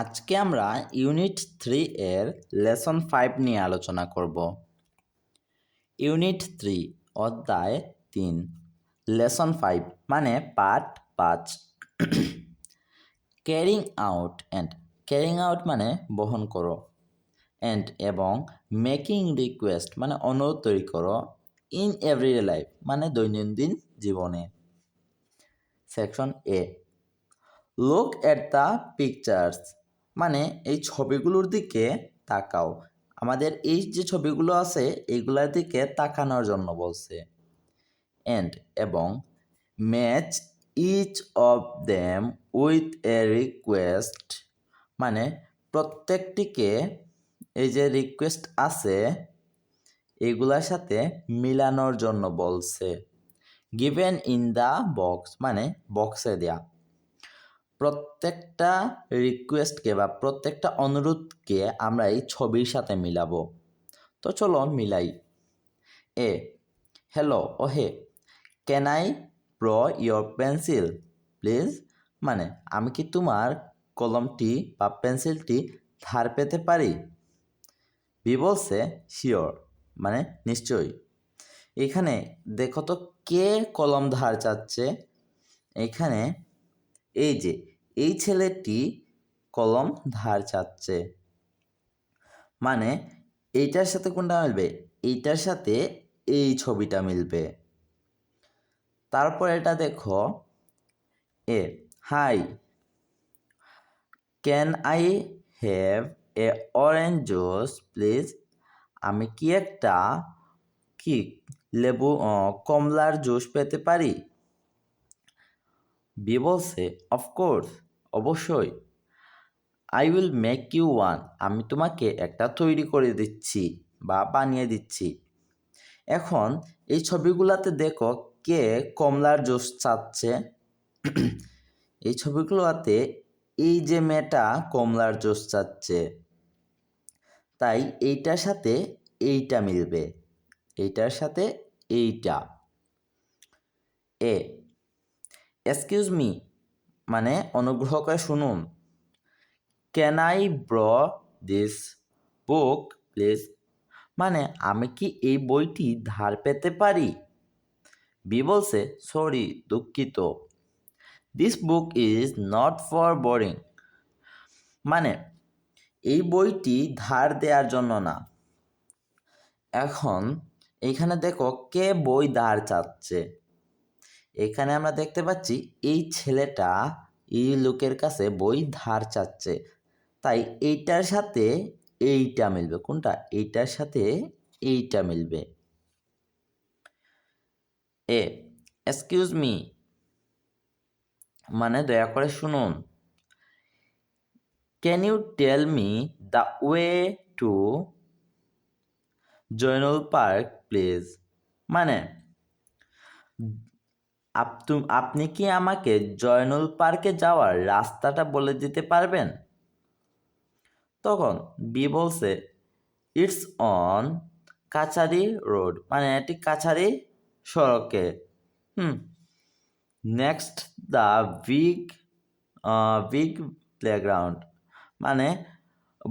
আজকে আমরা unit three এর লেসন ফাইভ নিয়ে আলোচনা করব। ইউনিট থ্রি, অধ্যায় তিন, লেসন ফাইভ মানে পার্ট পাঁচ। Carrying out and, carrying out মানে বহন করো। অ্যান্ড এবং মেকিং রিকোয়েস্ট মানে অনুরোধ তৈরি করো ইন এভরিডে লাইফ মানে দৈনন্দিন জীবনে। Section A, look at the pictures মানে এই ছবিগুলোর দিকে তাকাও। আমাদের এই যে ছবিগুলো আছে, এইগুলোর দিকে তাকানোর জন্য বলছে। অ্যান্ড এবং match each of them with a request. মানে প্রত্যেকটিকে এই যে রিকোয়েস্ট আছে, এগুলার সাথে মিলানোর জন্য বলছে। গিভেন ইন দ্য বক্স মানে বক্সে দেয়া। প্রত্যেকটা রিকোয়েস্টকে বা প্রত্যেকটা অনুরোধকে আমরা এই ছবির সাথে মিলাবো। তো চলো মিলাই। এ হ্যালো ও হে ক্যান আই প্র ইয়োর পেন্সিল প্লিজ মানে আমি কি তোমার কলমটি বা পেন্সিলটি ধার পেতে পারি? বি বলছে শিওর মানে নিশ্চয়ই। এখানে দেখো তো কে কলম ধার চাচ্ছে। এখানে এই যে, এই ছেলেটি কলম ধার চাচ্ছে। মানে এইটার সাথে কোনটা মিলবে? এইটার সাথে এই ছবিটা মিলবে। তারপর এটা দেখো, A, hi, can I have a orange juice, please? আমি কি একটা, কি, লেবু কমলার জুস পেতে পারি? বি বলছে অফকোর্স অবশ্যই। I will make you one আমি তোমাকে একটা তৈরি করে দিচ্ছি বা বানিয়ে দিচ্ছি। এখন এই ছবিগুলোতে দেখো কে কমলার জুস চাচ্ছে। এই ছবিগুলোতে এই যে মেয়েটা কমলার জুস চাচ্ছে, তাই এইটার সাথে এইটা মিলবে। এইটার সাথে এইটা। এ এক্সকিউজ মি মানে অনুগ্রহ করে শুনুন। Can I ব্র this book please মানে আমি কি এই বইটি ধার পেতে পারি? বি বলছে সরি দুঃখিত। This book is not for boring মানে এই বইটি ধার দেওয়ার জন্য না। এখন এইখানে দেখো কে বই ধার চাচ্ছে। এখানে আমরা দেখতে পাচ্ছি, এই ছেলেটা এই লোকের কাছে বই ধার চাচ্ছে। তাই এইটার সাথে এইটা মিলবে। কোনটা? এইটার সাথে এইটা মিলবে। এ এক্সকিউজ মি মানে দয়া করে শুনুন। Can you tell me the way to Zainul park please মানে আপনি কি আমাকে জয়নুল পার্কে যাওয়ার রাস্তাটা বলে দিতে পারবেন? তখন বি বলছে ইটস অন কাছারি রোড মানে এটি কাছারি সড়কে। হুম। Next the big big playground মানে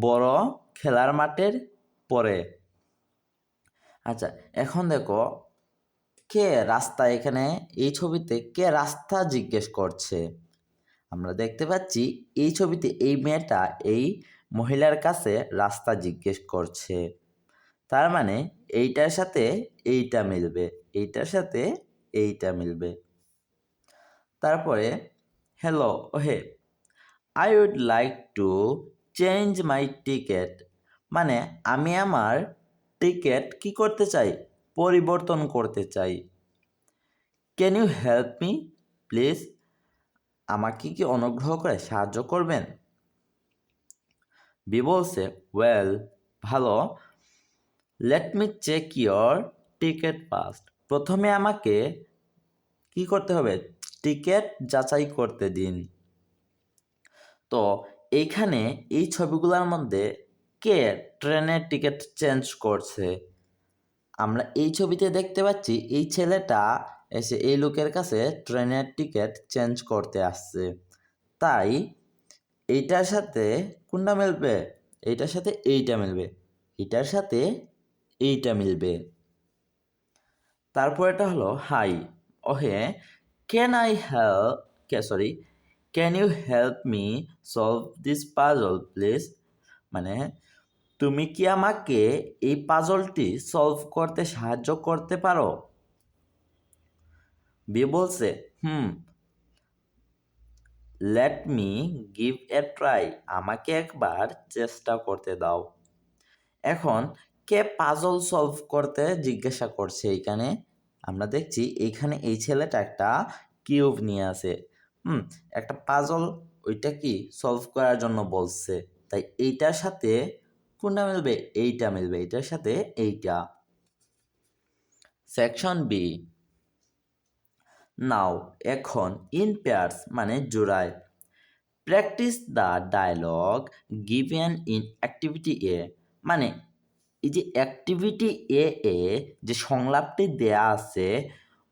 বড় খেলার মাঠের পরে। আচ্ছা এখন দেখো কে রাস্তা এখানে? এই ছবিতে কে রাস্তা জিজ্ঞেস করছে? আমরা দেখতে পাচ্ছি এই ছবিতে এই মেয়েটা এই মহিলার কাছে রাস্তা জিজ্ঞেস করছে। তার মানে এইটার সাথে এইটা মিলবে, এইটার সাথে এইটা মিলবে। তারপরে হ্যালো ওহে I would like to change my ticket মানে আমি আমার টিকেট কি করতে চাই? পরিবর্তন করতে চাই। Can you help me please আমাকে কি অনুগ্রহ করে সাহায্য করবেন? বি বলছে ওয়েল ভালো। Let me check your ticket past প্রথমে আমাকে কি করতে হবে? টিকেট যাচাই করতে দিন। তো এইখানে এই ছবিগুলোর মধ্যে কে ট্রেনের টিকিট চেঞ্জ করছে? আমরা এই ছবিতে দেখতে পাচ্ছি, এই ছেলেটা এসে এই লোকের কাছে ট্রেনের টিকিট চেঞ্জ করতে আসছে। তাই এইটার সাথে কোনটা মিলবে? এইটার সাথে এইটা মিলবে। এটার সাথে এইটা মিলবে। তারপর এটা হলো, হাই, ওহে can I help K sorry can you help me solve this puzzle please মানে তুমি কি আমাকে এই পাজলটি সলভ করতে সাহায্য করতে পারো? বি বলছে, হুম। Let me give a try আমাকে একবার চেষ্টা করতে দাও। এখন, কে পাজল সলভ করতে জিজ্ঞাসা করছে এইখানে আমরা দেখছি এইখানে এই ছেলেটা একটা কিউব নিয়ে আছে। হুম, একটা পাজল ওইটা কি সলভ করার জন্য বলছে। তাই এইটার সাথে কোনটা মিলবে? এইটা মিলবে। এইটার সাথে এইটা। সেকশন বি নাও এখন ইন পেয়ার্স মানে জোড়ায়। Practice the dialogue given in activity A মানে এই যে অ্যাক্টিভিটি এ এ যে সংলাপটি দেয়া আছে,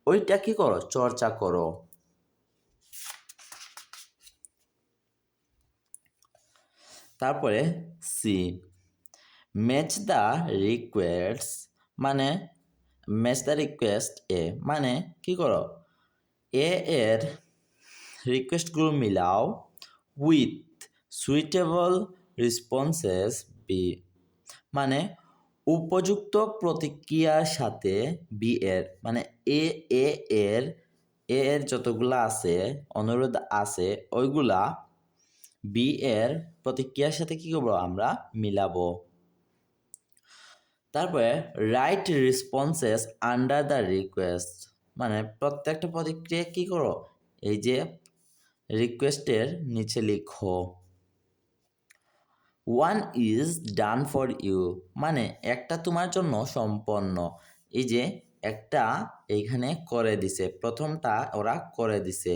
ওইটা কি করো? চর্চা করো। তারপরে সি ম্যাচ দ্য রিকোয়েস্ট মানে ম্যাচ দ্য রিকোয়েস্ট এ মানে কি করো? এ এর রিকোয়েস্টগুলো মিলাও উইথ সুইটেবল রেসপন্সেস বি মানে উপযুক্ত প্রতিক্রিয়ার সাথে বি এর মানে এ এ এর এ এর যতগুলা আছে, অনুরোধ আছে, ওইগুলা বি এর প্রতিক্রিয়ার সাথে কি করব আমরা মিলাবো? তারপরে write responses under the request মানে প্রত্যেকটা প্রতিক্রিয়া কি করো? এই যে রিকোয়েস্টের নিচে লিখো। One is done for you মানে একটা তোমার জন্য সম্পন্ন। এই যে একটা এইখানে করে দিছে, প্রথমটা ওরা করে দিছে।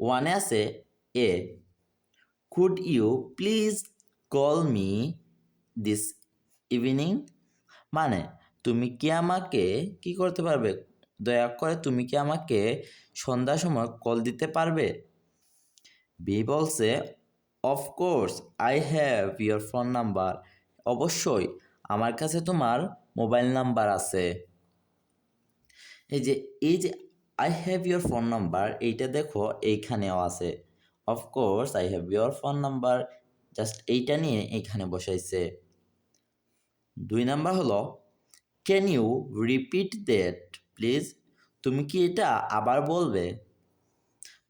ওয়ানে আছে A could you please call me this evening মানে তুমি কি আমাকে কি করতে পারবে? দয়া করে তুমি কি আমাকে সন্ধ্যার সময় কল দিতে পারবে? বি বলছে of course I have your phone number অবশ্যই, আমার কাছে তোমার মোবাইল নাম্বার আছে। এই যে এই যে I have your phone number এইটা দেখো এইখানেও আছে। Of course I have your phone number just এইটা নিয়ে এইখানে বসাইছে। দুই নাম্বার হলো can you repeat that please তুমি কি এটা আবার বলবে?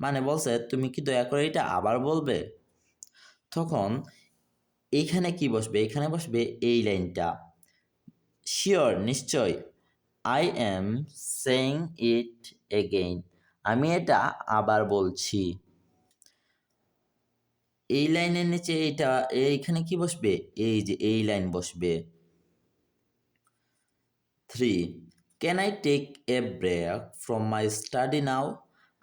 মানে বলছে, তুমি কি দয়া করে এটা আবার বলবে? তখন এইখানে কি বসবে? এখানে বসবে এই লাইনটা। শিওর নিশ্চয়। I am saying it again আমি এটা আবার বলছি। এই লাইনের নিচে এইটা, এইখানে কি বসবে? এই যে, এই লাইন বসবে। Three can I take a break from my study now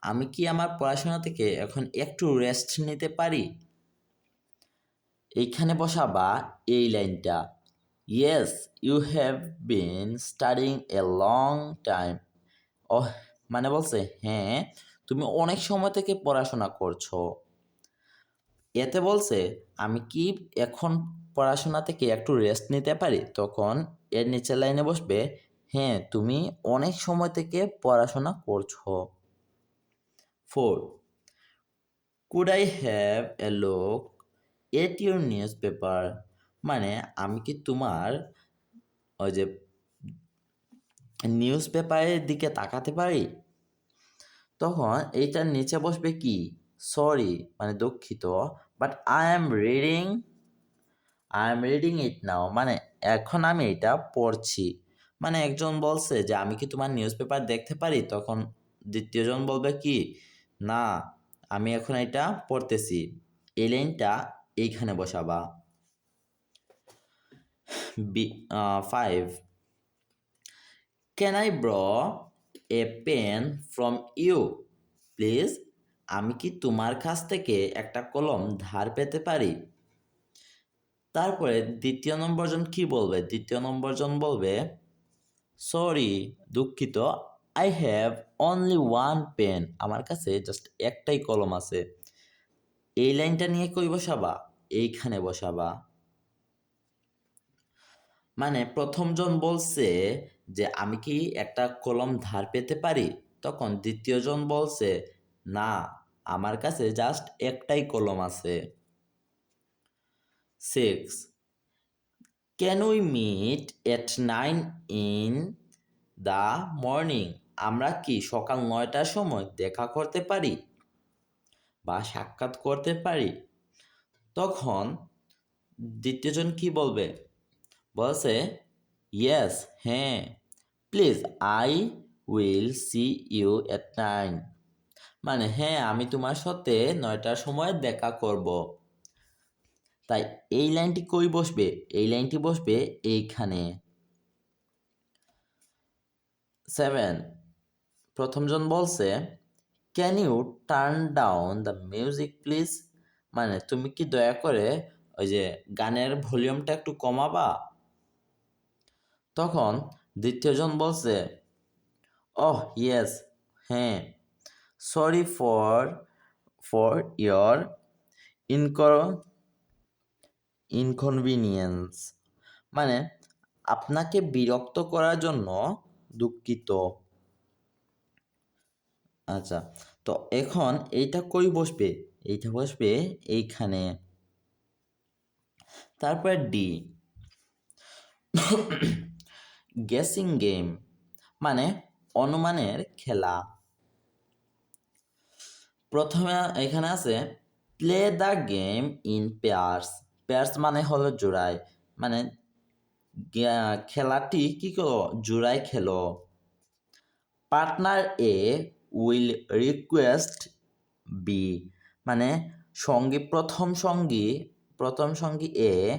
আমি কি আমার পড়াশোনা থেকে এখন একটু রেস্ট নিতে পারি? এইখানে বসাবা এই লাইনটা। Yes you have been studying a long time ও মানে বলছে হ্যাঁ তুমি অনেক সময় থেকে পড়াশোনা করছ। এতে বলছে, আমি কি এখন পড়াশোনা থেকে একটু রেস্ট নিতে পারি? তখন এর নিচের লাইনে বসবে হ্যাঁ তুমি অনেক সময় থেকে পড়াশোনা করছ। Four could I have a look at your news paper মানে আমি কি তোমার ওই যে নিউজ পেপারের দিকে তাকাতে পারি? তখন এইটার নিচে বসবে কি? সরি মানে দুঃখিত but I am reading I am reading it now মানে এখন আমি এটা পড়ছি। মানে একজন বলছে যে, আমি কি তোমার নিউজ পেপার দেখতে পারি? তখন দ্বিতীয়জন বলবে কি, না, আমি এখন এটা পড়তেছি। এই লাইনটা এইখানে বসাবা। B five can I ব্র a pen from you please আমি কি তোমার কাছ থেকে একটা কলম ধার পেতে পারি? তারপরে দ্বিতীয় নম্বর জন কি বলবে? দ্বিতীয় নম্বর জন বলবে সরি দুঃখিত I have only one pen আমার কাছে জাস্ট একটাই কলম আছে। এই লাইনটা নিয়ে কই বসাবা? এইখানে বসাবা। মানে প্রথমজন বলছে যে, আমি কি একটা কলম ধার পেতে পারি? তখন দ্বিতীয়জন বলছে, না, আমার কাছে জাস্ট একটাই কলম আছে। Six can we meet at nine in the morning আমরা কি সকাল নয়টার সময় দেখা করতে পারি? বা সাক্ষাৎ করতে পারি? তখন দ্বিতীয়জন কি বলবে? বলছে ইয়েস হ্যাঁ। Please I will see you at nine মানে হ্যাঁ আমি তোমার সাথে নয়টার সময় দেখা করব। তাই এই লাইনটি কই বসবে? এই লাইনটি বসবে এইখানে। সেভেন প্রথমজন বলছে can you turn down the music please মানে তুমি কি দয়া করে ওই যে গানের ভলিউমটা একটু কমাবা? তখন দ্বিতীয়জন বলছে ওহ ইয়েস হ্যাঁ। সরি ফর ফর ইয়র ইনকর ইনকনভিনিয়েন্স মানে আপনাকে বিরক্ত করার জন্য দুঃখিত। আচ্ছা তো এখন এইটা কই বসবে? এইটা বসবে এইখানে। তারপর ডি গেসিং গেম মানে অনুমানের খেলা। প্রথমে এখানে আছে play the game in pairs pairs মানে হলো জোড়ায়। মানে খেলাটি কি করো? জোড়ায় খেলো। Partner A will request B মানে সঙ্গী, প্রথম সঙ্গী প্রথম সঙ্গী এ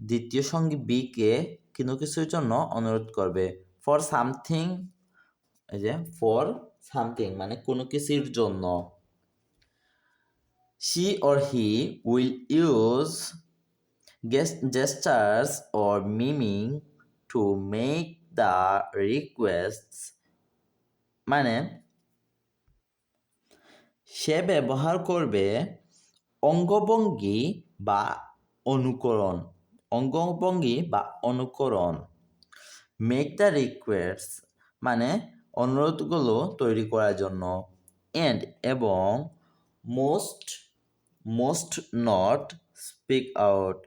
দ্বিতীয় সঙ্গী বি কে কোনো কিছুর জন্য অনুরোধ করবে। ফর সামথিং এই যে ফর সামথিং মানে কোনো কিছুর জন্য। She or will use ges- gestures or miming to make the requests. মানে সে ব্যবহার করবে অঙ্গভঙ্গি বা অনুকরণ। অঙ্গভঙ্গি বা অনুকরণ। মেক দ্য রিকোয়েস্ট মানে অনুরোধগুলো তৈরি করার জন্য। এন্ড এবং most most not speak out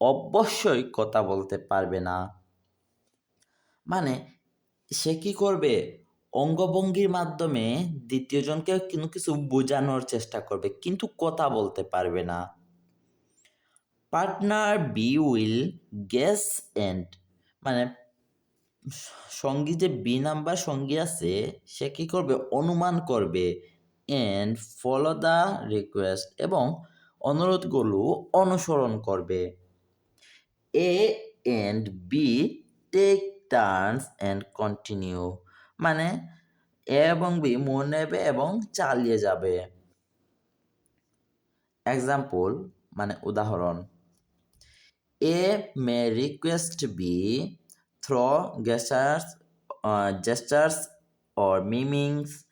অবশ্যই কথা বলতে পারবে না। মানে সে কি করবে? অঙ্গভঙ্গির মাধ্যমে দ্বিতীয়জনকে কোনো কিছু বোঝানোর চেষ্টা করবে, কিন্তু কথা বলতে পারবে না। Partner B will guess and মানে সঙ্গী যে বি নাম্বার সঙ্গী আছে, সে কি করবে? অনুমান করবে এন্ড ফলো দ্য রিকোয়েস্ট এবং অনুরোধগুলো অনুসরণ করবে। A and B take turns and continue মানে এ এবং বি মনে নেবে এবং চালিয়ে যাবে। এক্সাম্পল মানে উদাহরণ। A may request B through uh, gestures or mimings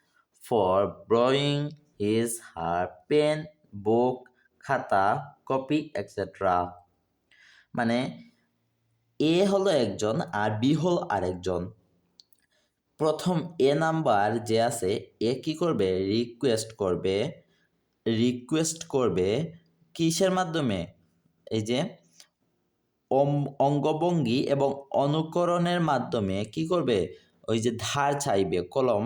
for borrowing his her pen book খাতা কপি এক্সেট্রা মানে এ হলো একজন আর বি হল আরেকজন। প্রথম এ নাম্বার যে আছে, এ কি করবে? রিকোয়েস্ট করবে। রিকোয়েস্ট করবে কিসের মাধ্যমে? এই যে অঙ্গভঙ্গি এবং অনুকরণের মাধ্যমে কি করবে? ওই যে ধার চাইবে কলম।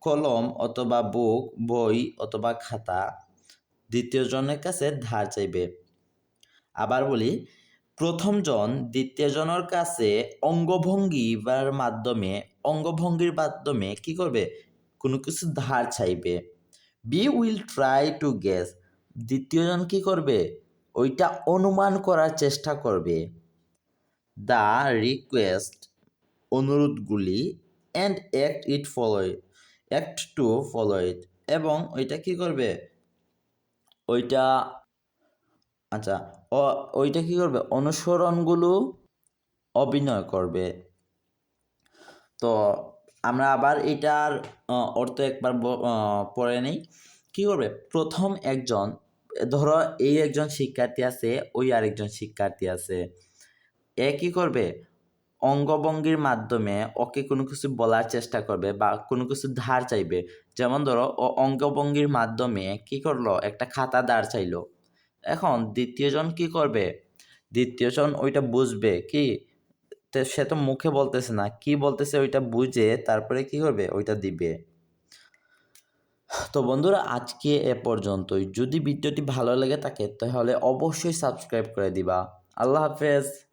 কলম অথবা বুক, বই অথবা খাতা। দ্বিতীয়জনের কাছে ধার চাইবে। আবার বলি প্রথমজন দ্বিতীয়জনের কাছে অঙ্গভঙ্গির মাধ্যমে অঙ্গভঙ্গির মাধ্যমে কি করবে? কোনো কিছু ধার চাইবে। B will try to guess দ্বিতীয়জন কি করবে? ওইটা অনুমান করার চেষ্টা করবে। The request অনুরোধগুলি and act it follow act to follow it এবং ওইটা কি করবে? ওইটা আচ্ছা ও- ওইটা কি করবে? অনুসরণগুলো অভিনয় করবে। তো আমরা আবার এটার অর্থ একবার পড়ে নিই। কী করবে? প্রথম একজন, ধরো এই একজন শিক্ষার্থী আছে, ওই আরেকজন শিক্ষার্থী আছে। এ কী করবে? অঙ্গভঙ্গির মাধ্যমে ওকে কোনো কিছু বলার চেষ্টা করবে বা কোনো কিছু ধার চাইবে। যেমন ধরো, ও অঙ্গভঙ্গির মাধ্যমে কি করল? একটা খাতা ধার চাইলো। এখন দ্বিতীয়জন কি করবে? দ্বিতীয়জন ওইটা বুঝবে কি? সে তো মুখে বলতেছে না। কি বলতেছে ওইটা বুঝে তারপরে কি করবে? ওইটা দিবে। তো বন্ধুরা, আজকে এ পর্যন্তই। যদি ভিডিওটি ভালো লেগে থাকে, তাহলে অবশ্যই সাবস্ক্রাইব করে দিবা। আল্লাহ হাফেজ।